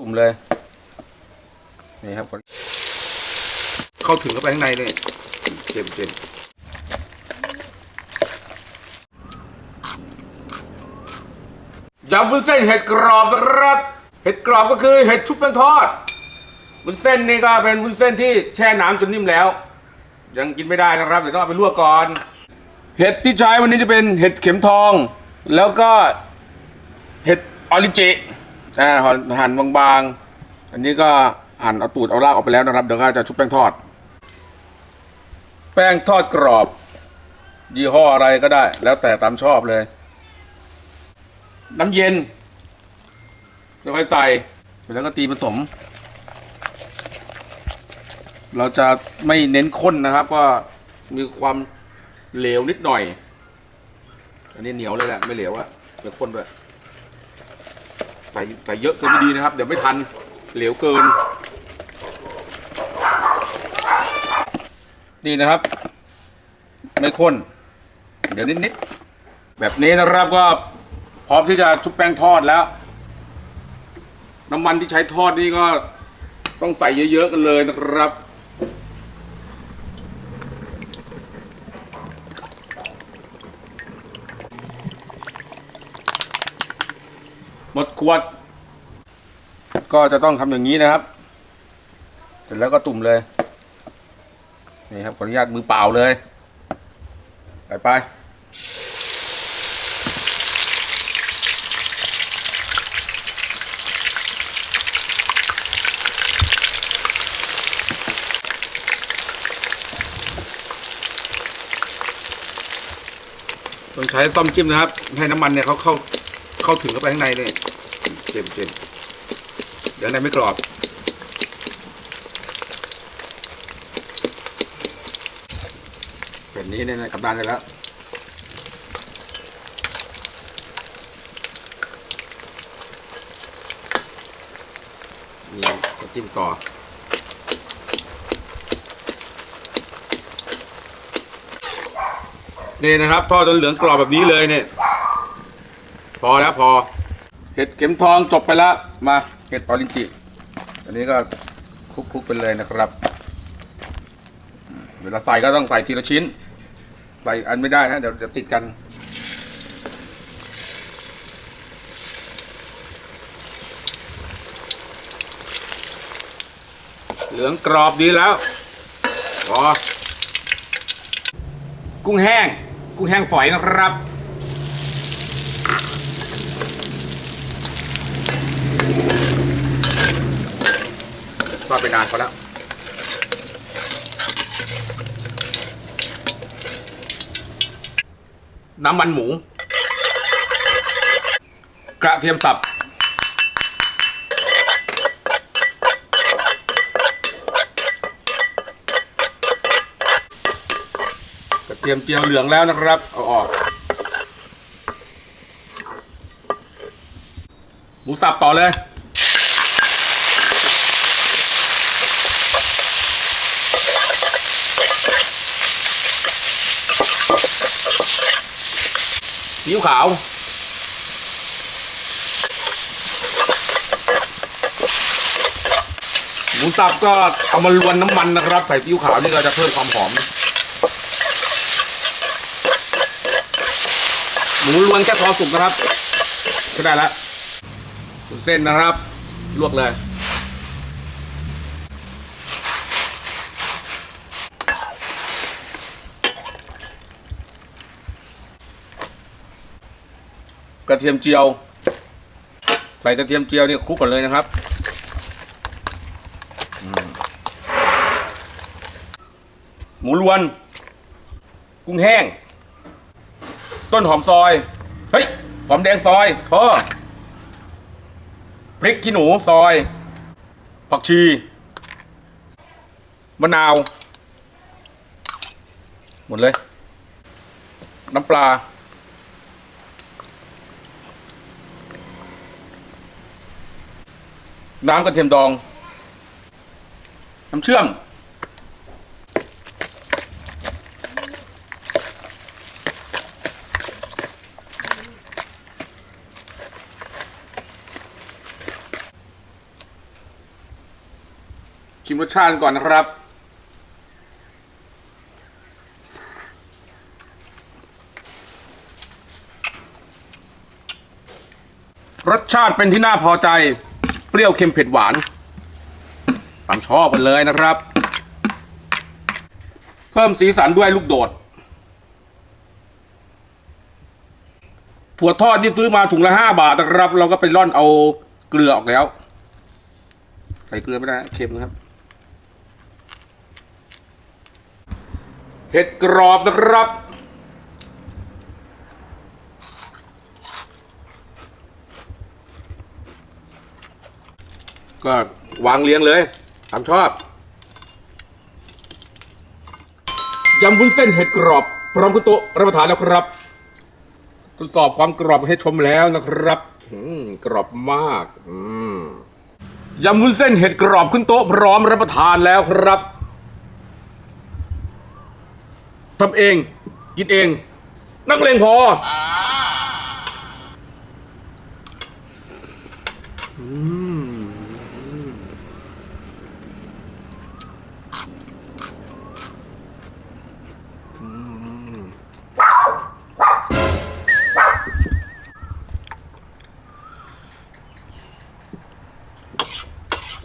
ตุ่มเลย นี่ครับ เข้าถึงเข้าไปข้างในนี่เจ็บเจ็บยำวุ้นเส้นเห็ดกรอบนะครับ เห็ดกรอบก็คือเห็ดชุบแป้งทอดวุ้นเส้นนี่ก็เป็นวุ้นเส้นที่แช่น้ำจนนิ่มแล้ว ยังกินไม่ได้นะครับเดี๋ยวต้องเอาไปลวกก่อน เห็ดที่ใช้วันนี้จะเป็นเห็ดเข็มทอง แล้วก็เห็ดออริจิ อ่าหั่นหั่นบางๆ อันนี้ก็หั่นเอาตูดเอารากออกไปแล้วนะครับ เดี๋ยวก็จะชุบแป้งทอด แป้งทอดกรอบ ยี่ห้ออะไรก็ได้ แล้วแต่ตามชอบเลย น้ำเย็นแล้วค่อยใส่แล้วก็ตีผสม เราจะไม่เน้นข้นนะครับ ก็มีความเหลวนิดหน่อย อันนี้เหนียวเลยแหละไม่เหลวอะไม่ข้นด้วย ส่ใส่เยอะเกินไม่ดีนะครับ เดี๋ยวไม่ทันเหลวเกิน นี่นะครับ ไม่ข้น เดี๋ยวนิดๆแบบนี้นะครับก็พร้อมที่จะชุบแป้งทอดแล้ว น้ำมันที่ใช้ทอดนี่ก็ต้องใส่เยอะๆกันเลยนะครับ หมดขวด ก็จะต้องทำอย่างนี้นะครับ เสร็จแล้วก็ตุ่มเลย นี่ครับขออนุญาตมือเปล่าเลย ไปไปต้องใช้ซ่อมจิ้มนะครับ ให้น้ำมันเนี่ยเขาเข้า เข้าถึงเข้าไปข้างในเนี่ยเจ็บเจ็บเดี๋ยวในไม่กรอบ แบบนี้เนี่ยนะกลับด้านได้แล้วนี่ก็จิ้มต่อนี่นะครับทอดจนเหลืองกรอบแบบนี้เลยเนี่ย พอแล้วพอ เห็ดเข็มทองจบไปแล้ว มาเห็ดออรินจิ อันนี้ก็คลุกๆไปเลยนะครับ เวลาใส่ก็ต้องใส่ทีละชิ้น ใส่อันไม่ได้นะเดี๋ยวจะติดกัน เหลืองกรอบดีแล้วพอกุ้งแห้ง กุ้งแห้งฝอยนะครับ ทอดไปนานพอแล้วน้ำมันหมู กระเทียมสับ กระเทียมเจียวเหลืองแล้วนะครับ เอาออก หมูสับต่อเลย ซีอิ๊วขาวหมูสับก็เอามาลวนน้ำมันนะครับ ใส่ซีอิ๊วขาวนี่ก็จะเพิ่มความหอม หมูลวนแค่พอสุกนะครับก็ได้แล้วเส้นนะครับ ลวกเลย กระเทียมเจียว ใส่กระเทียมเจียวเนี่ยคลุกก่อนเลยนะครับหมูลวน กุ้งแห้ง ต้นหอมซอย เฮ้ย หอมแดงซอยเธอพริกขี้หนูซอย ผักชี มะนาว หมดเลย น้ำปลา น้ำกระเทียมดอง น้ำเชื่อม ชิมรสชาติก่อนนะครับ รสชาติเป็นที่น่าพอใจ ปรี้ยวเค็มเผ็ดหวานตามชอบกันเลยนะครับ เพิ่มสีสันด้วยลูกโดด ถั่วทอดที่ซื้อมาถุงละห้าบาทนะครับ เราก็ไปร่อนเอาเกลือออกแล้ว ใส่เกลือไม่ได้เค็มนะครับเห็ดกรอบนะครับ ก็วางเลี้ยงเลยตามชอบ ยำวุ้นเส้นเห็ดกรอบ พร้อมคุณโตะรับประทานแล้วครับ ทดสอบความกรอบให้ชมแล้วนะครับอืมกรอบมากอืมยำวุ้นเส้นเห็ดกรอบขึ้นโต๊ะพร้อมรับประทานแล้วครับทำเองกินเอง นักเลงพออืม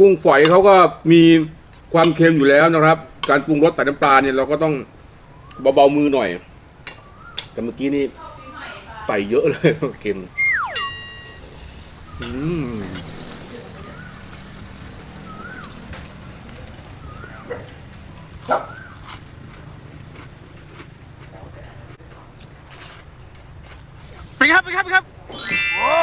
กุ้งฝอยเขาก็มีความเค็มอยู่แล้วนะครับ การปรุงรสใส่น้ำปลาเนี่ยเราก็ต้องเบาๆมือหน่อย แต่เมื่อกี้นี่ใส่เยอะเลยเค็มอืมเป็นไงครับเป็นไงครับเป็นไงครับโอ้